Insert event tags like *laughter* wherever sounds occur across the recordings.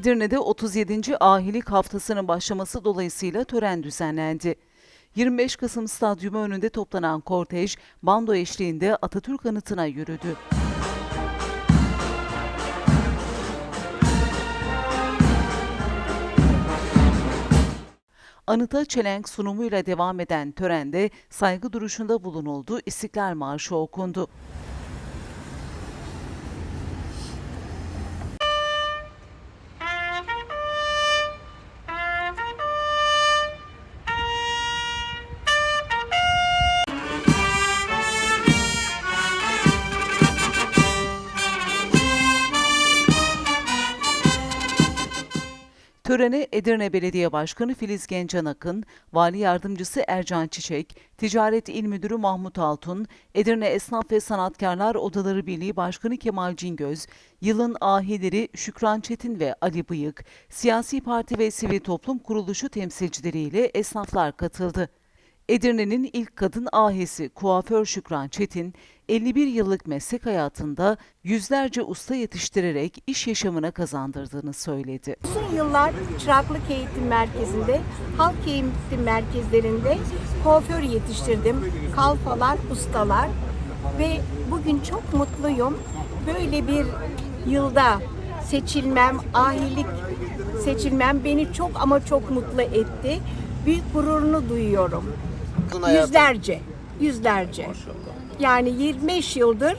Edirne'de 37. ahilik haftasının başlaması dolayısıyla tören düzenlendi. 25 Kasım Stadyumu önünde toplanan kortej bando eşliğinde Atatürk anıtına yürüdü. Anıta çelenk sunumuyla devam eden törende saygı duruşunda bulunuldu, İstiklal Marşı okundu. Törene Edirne Belediye Başkanı Filiz Gencan Akın, Vali Yardımcısı Ercan Çiçek, Ticaret İl Müdürü Mahmut Altun, Edirne Esnaf ve Sanatkarlar Odaları Birliği Başkanı Kemal Cingöz, yılın ahileri Şükran Çetin ve Ali Bıyık, siyasi parti ve sivil toplum kuruluşu temsilcileriyle esnaflar katıldı. Edirne'nin ilk kadın ahesi kuaför Şükran Çetin, 51 yıllık meslek hayatında yüzlerce usta yetiştirerek iş yaşamına kazandırdığını söyledi. Uzun yıllar çıraklık eğitim merkezinde, halk eğitim merkezlerinde kuaför yetiştirdim. Kalfalar, ustalar ve bugün çok mutluyum. Böyle bir yılda seçilmem, ahilik seçilmem beni çok ama çok mutlu etti. Büyük gururunu duyuyorum. Yüzlerce, yüzlerce. Yani 25 yıldır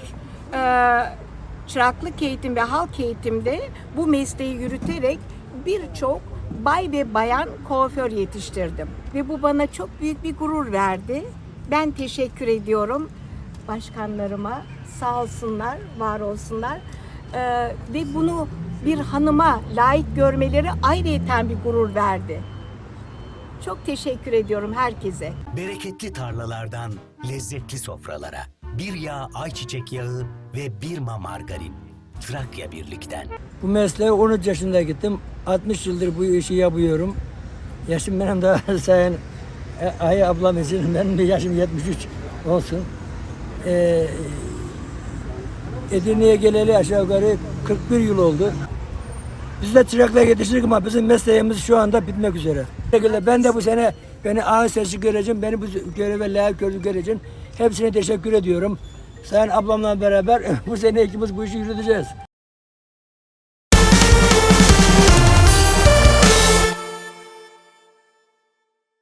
e, çıraklık eğitim ve halk eğitimde bu mesleği yürüterek birçok bay ve bayan kuaför yetiştirdim. Ve bu bana çok büyük bir gurur verdi. Ben teşekkür ediyorum başkanlarıma. Sağ olsunlar, var olsunlar. E, ve bunu bir hanıma layık görmeleri ayrıyeten bir gurur verdi. Çok teşekkür ediyorum herkese. Bereketli tarlalardan lezzetli sofralara. Bir yağ ayçiçek yağı ve bir ma margarin. Trakya Birlik'ten. Bu mesleğe 13 yaşında gittim. 60 yıldır bu işi yapıyorum. Yaşım benim de *laughs* sayın e, Ay ablam için benim de yaşım 73 olsun. Ee, Edirne'ye geleli aşağı yukarı 41 yıl oldu. Biz de çırakla yetiştirdik ama bizim mesleğimiz şu anda bitmek üzere. Ben de bu sene beni ağır sesi göreceğim, beni bu göreve layık gördüğü göreceğim. Hepsine teşekkür ediyorum. Sayın ablamla beraber *laughs* bu sene ikimiz bu işi yürüteceğiz.